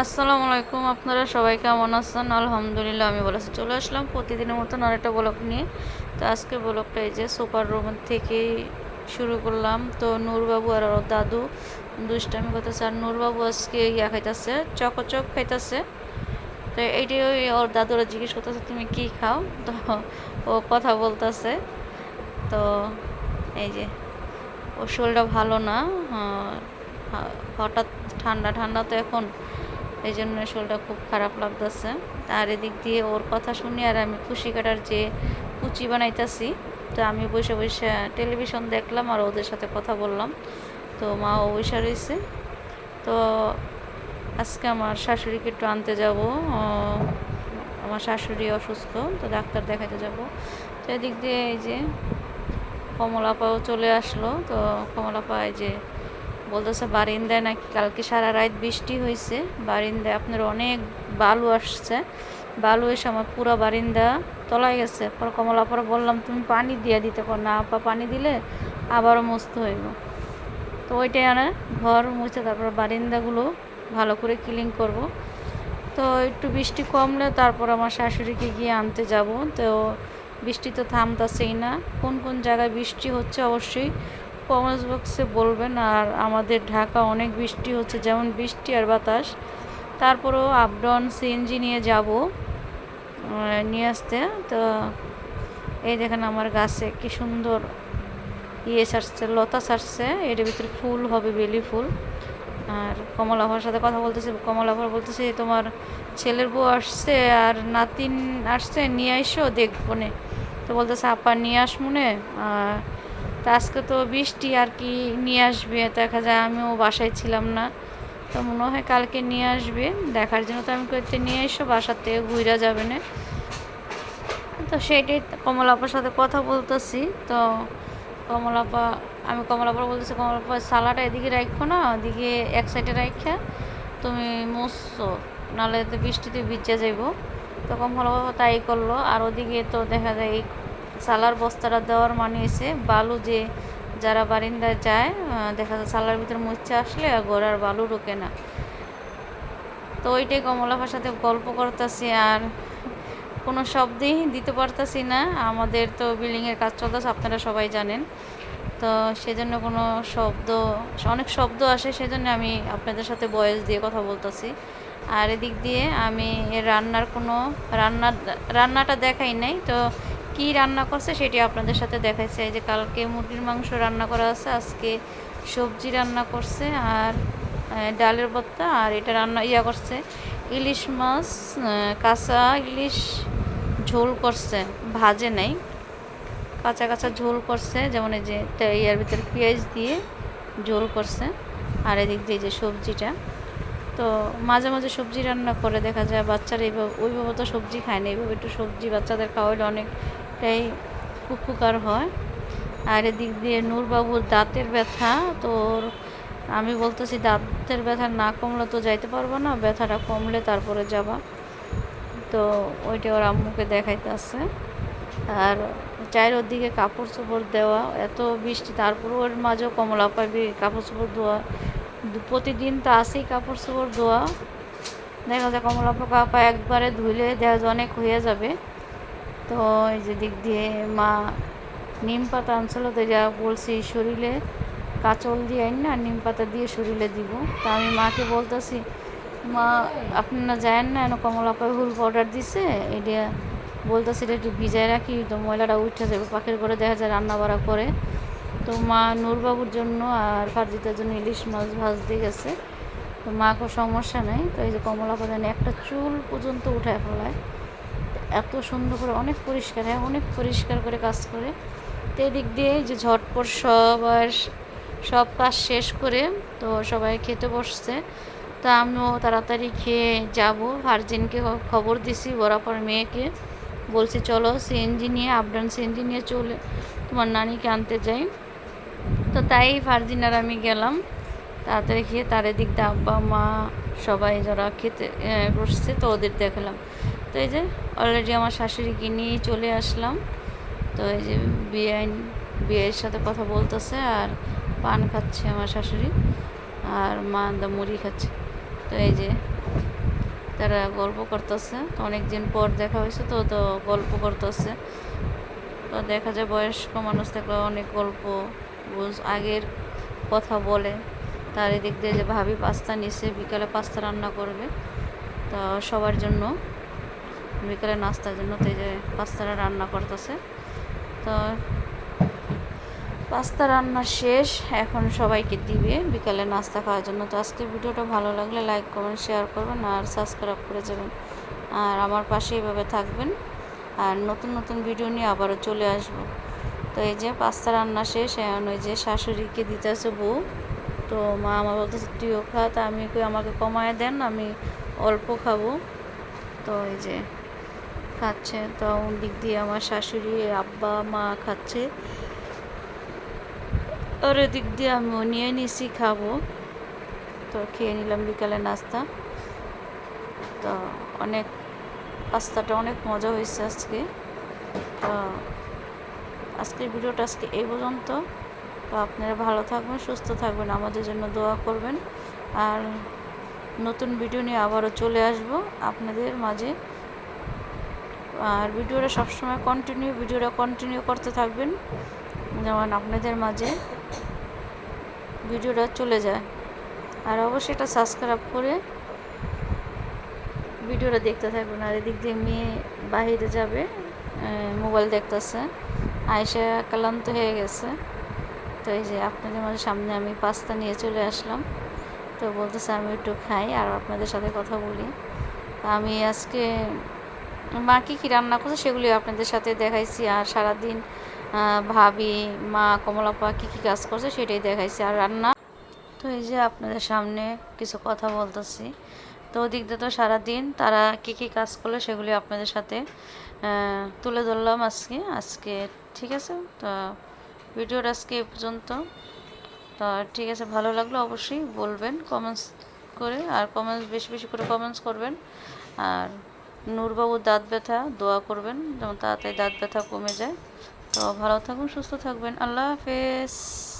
আসসালামু আলাইকুম, আপনারা সবাই কেমন আছেন? আলহামদুলিল্লাহ, আমি বলেছি চলে আসলাম প্রতিদিনের মতন আরেকটা ব্লগ নিয়ে। তো আজকে ব্লগটা এই যে সুপার রুম থেকেই শুরু করলাম। তো নূরবাবু আর ওর দাদু দুষ্টামি করতেছে। আর নূরবাবু আজকে ইয়া খাইতেছে, চকচক খাইতেছে। তো এইটাই ওই ওর দাদুরা জিজ্ঞেস করতেছে, তুমি কি খাও? তো ও কথা বলতেছে। তো এই যে, ওর শরীরটা ভালো না। হঠাৎ ঠান্ডা ঠান্ডা তো এখন এই জন্য শরীরটা খুব খারাপ লাগতেছে। আর এদিক দিয়ে ওর কথা শুনি আর আমি খুশি কাটার যে কুচি বানাইতেছি, তো আমি বসে বসে টেলিভিশন দেখলাম আর ওদের সাথে কথা বললাম। তো মা বসে রয়েছে। তো আজকে আমার শাশুড়িকে একটু আনতে যাব। আমার শাশুড়ি অসুস্থ, তো ডাক্তার দেখাতে যাব। তো এদিক দিয়ে এই যে কমলাপাও চলে আসলো। তো কমলাপা এই যে বলতেছে, বারিন্দায় নাকি কালকে সারা রাত বৃষ্টি হয়েছে বারিন্দায় আপনার অনেক বালু আসছে। বালু এসে আমার পুরো বারিন্দা তলায় গেছে। পর কমলা পরে বললাম, তুমি পানি দিয়ে দিতে পার না, আপা পানি দিলে আবারও মুছতে হইব তো ওইটাই আনে, ঘর মুছে তারপর বারিন্দাগুলো ভালো করে ক্লিন করব। তো একটু বৃষ্টি কমলে তারপর আমার শাশুড়িকে গিয়ে আনতে যাব। তো বৃষ্টি তো থামতাছেই না। কোন কোন জায়গায় বৃষ্টি হচ্ছে অবশ্যই কমেন্টস বক্সে বলবেন আর আমাদের ঢাকা অনেক বৃষ্টি হচ্ছে, যেমন বৃষ্টি আর বাতাস। তারপরেও আপ ডাউন সিএনজি নিয়ে যাব নিয়ে আসতে। তো এই দেখেন আমার গাছে কি সুন্দর ইয়ে ছাড়ছে লতা ছাড়ছে এটার ভিতরে ফুল হবে, বেলি ফুল। আর কমলাভার সাথে কথা বলতেছে কমলাভার বলতেছে, তোমার ছেলের বউ আসছে আর নাতিন আসছে, নিয়ে আইসো দেখব নে। তো বলতেছে, আপা, নিয়ে আসব আর তা আজকে তো বৃষ্টি আর কি নিয়ে আসবে, দেখা যায় আমিও বাসায় ছিলাম না। তো মনে হয় কালকে নিয়ে আসবে, দেখার জন্য তো আমি করতে নিয়ে এসো, বাসার থেকে ঘুরা যাবে না। তো সেইটাই কমলাপার সাথে কথা বলতেছি, তো কমলাপা, আমি কমলাপা বলতেছি, কমলাপা সালাটা এদিকে রাখো না, ওদিকে এক সাইডে রাখা তুমি মুছছো নাহলে তো বৃষ্টিতে ভিজে যাইব। তো কমলাপা তাই করল, আর ওদিকে তো দেখা যায় এই সালার বস্তাটা দেওয়ার মানে এসে বালু যে, যারা বারিন্দায় যায় দেখা যায় সালার ভিতরে মুচ্ছে আসলে আর গোড়ার বালু ঢোকে না। তো ওইটাই কমলাফার সাথে গল্প করতেছি আর কোনো শব্দই দিতে পারতাছি না। আমাদের তো বিল্ডিংয়ের কাজ চলতেছে, আপনারা সবাই জানেন। তো সেজন্য কোনো শব্দ, অনেক শব্দ আসে, সেজন্য আমি আপনাদের সাথে বয়স দিয়ে কথা বলতেছি। আর এদিক দিয়ে আমি রান্নার কোনো, রান্নার, রান্নাটা দেখাই নাই, তো কি রান্না করছে সেটি আপনাদের সাথে দেখাইছে। এই যে কালকে মুরগির মাংস রান্না করা আছে, আজকে সবজি রান্না করছে আর ডালের ভর্তা আর এটা রান্না ইয়া করছে। ইলিশ মাছ কাঁচা ইলিশ ঝোল করছে, ভাজে নাই। কাঁচা কাঁচা ঝোল করছে, যেমন এই যে ইয়ার ভিতরে পেঁয়াজ দিয়ে ঝোল করছে আর এদিক দিয়ে যে সবজিটা। তো মাঝে মাঝে সবজি রান্না করে দেখা যায়, বাচ্চারা এইভাবে ওইভাবে তো সবজি খায় না, এইভাবে একটু সবজি বাচ্চাদের খাওয়াইলে অনেকটাই উপকার হয়। আর এদিক দিয়ে নূরবাবুর দাঁতের ব্যথা, তোর আমি বলতেছি দাঁতের ব্যথা না কমলে তো যাইতে পারব না, ব্যথাটা কমলে তারপরে যাবা। তো ওইটা ওর আম্মুকে দেখাইতে আছে। আর চায়ের দিকে কাপড় চোপড় দেওয়া, এত বৃষ্টি তারপরে ওর মাঝেও কমলা পাবি কাপড় চোপড় ধোয়া। প্রতিদিন তো আসেই কাপড় চোপড় ধোয়া। দেখা যায় কমলা পাকা একবারে ধুইলে দেখা যায় অনেক হয়ে যাবে। তো এই যে দিক দিয়ে মা নিম পাতা আনছিল তো যা বলছি, শরীরে কাচল দিয়ে আইন না, নিম পাতা দিয়ে শরীরে দিব। তা আমি মাকে বলতেছি, মা আপনারা যায় না, এনে কমলা পায়ে হুল পাউডার দিছে? এটা বলতেছি, এটা একটু ভিজায় রাখি, তো ময়লাটা উঠে যাবে, পাখির করে দেখা যায় রান্না বাড়া করে। তো মা নূরবাবুর জন্য আর ফারজিতার জন্য ইলিশ মাছ ভাজতে গেছে। তো মাকে সমস্যা নেই, তো এই যে কমলা পাতানে একটা চুল পর্যন্ত উঠায় ফেলায়। এত সুন্দর করে, অনেক পরিষ্কার হ্যাঁ অনেক পরিষ্কার করে কাজ করে। তো এদিক দিয়ে যে ঝটপট সবার সব কাজ শেষ করে তো সবাই খেতে বসছে। তো আমিও তাড়াতাড়ি খেয়ে যাব। ভার্জিনকে খবর দিছি বরাবর মেয়েকে। বলছি, চলো সিএনজি নিয়ে আপডাউন সিএনজি নিয়ে চলে, তোমার নানিকে আনতে যাই। তো তাই ভার্জিন আর আমি গেলাম। তাড়াতাড়ি খেয়ে তার এদিক দিয়ে আব্বা, মা সবাই যারা খেতে বসছে তো ওদের দেখলাম। তো এই যে অলরেডি আমার শাশুড়িকে নিয়ে চলে আসলাম। তো এই যে বিয়ে বিয়ের সাথে কথা বলতেছে আর পান খাচ্ছে আমার শাশুড়ি আর মা দা মুড়ি খাচ্ছে। তো এই যে তারা গল্প করতেছে। তো অনেক দিন পর দেখা হয়েছে তো তো গল্প করতেছে। তো দেখা যায় বয়স্ক মানুষ থাকলে অনেক গল্প আগের কথা বলে। তার এদিক দিয়ে যে ভাবি পাস্তা নিছে, বিকালে পাস্তা রান্না করবে। তো সবার জন্য বিকালে নাস্তার জন্য, তো এই যে পাস্তাটা রান্না করতেছে। তো পাস্তা রান্না শেষ, এখন সবাইকে দিবে বিকালে নাস্তা খাওয়ার জন্য। তো আজকে ভিডিওটা ভালো লাগলে লাইক, কমেন্ট, শেয়ার করবেন আর সাবস্ক্রাইব করে যাবেন। আর আমার পাশে এইভাবে থাকবেন আর নতুন নতুন ভিডিও নিয়ে আবারও চলে আসব। তো এই যে পাস্তা রান্না শেষ, এখন ওই যে শাশুড়িকে দিতে আছে বউ। তো মা আমার বলতেছে তুইও খা, তা আমি আমাকে কমায় দেন, আমি অল্প খাব। তো এই যে খাচ্ছে, তো দিক দিয়ে আমার শাশুড়ি, আব্বা, মা খাচ্ছে। আর এদিক দিয়ে আমিও নিয়ে নিছি, খাব। তো খেয়ে নিলাম বিকালে নাস্তা। তো অনেক পাস্তাটা অনেক মজা হয়েছে আজকে। তো আজকের ভিডিওটা আজকে এই পর্যন্ত। তো আপনারা ভালো থাকবেন, সুস্থ থাকবেন, আমাদের জন্য দোয়া করবেন। আর নতুন ভিডিও নিয়ে আবারও চলে আসব আপনাদের মাঝে। আর ভিডিওটা সবসময় কন্টিনিউ ভিডিওটা কন্টিনিউ করতে থাকবেন। যেমন আপনাদের মাঝে ভিডিওটা চলে যায়। আর অবশ্যই এটা সাবস্ক্রাইব করে ভিডিওটা দেখতে থাকবেন। আর এদিক দিয়ে মেয়ে বাহিরে যাবে মোবাইল দেখতেছে। আয়সা ক্লান্ত হয়ে গেছে। তো এই যে আপনাদের মাঝে সামনে আমি পাস্তা নিয়ে চলে আসলাম। তো বলতেছে আমি একটু খাই আর আপনাদের সাথে কথা বলি। আমি আজকে মা কী কী রান্না করছে সেগুলি আপনাদের সাথে দেখাইছি, আর সারাদিন ভাবি, মা, কমলাপা কী কী কাজ করছে সেটাই দেখাইছি, আর রান্না। তো এই যে আপনাদের সামনে কিছু কথা বলতেছি। তো ওদিক দিয়ে তো সারাদিন তারা কী কী কাজ করলে সেগুলি আপনাদের সাথে তুলে ধরলাম আজকে আজকে ঠিক আছে? তো ভিডিওর আজকে এ পর্যন্ত। তো ঠিক আছে, ভালো লাগল অবশ্যই বলবেন কমেন্টস করে, আর কমেন্টস বেশি বেশি করে কমেন্টস করবেন, আর নূরবাবুর দাঁত ব্যথা, দোয়া করবেন, যেমন তাড়াতাড়ি দাঁত ব্যথা কমে যায়। তো ভালো থাকুন, সুস্থ থাকবেন। আল্লাহ হাফেজ।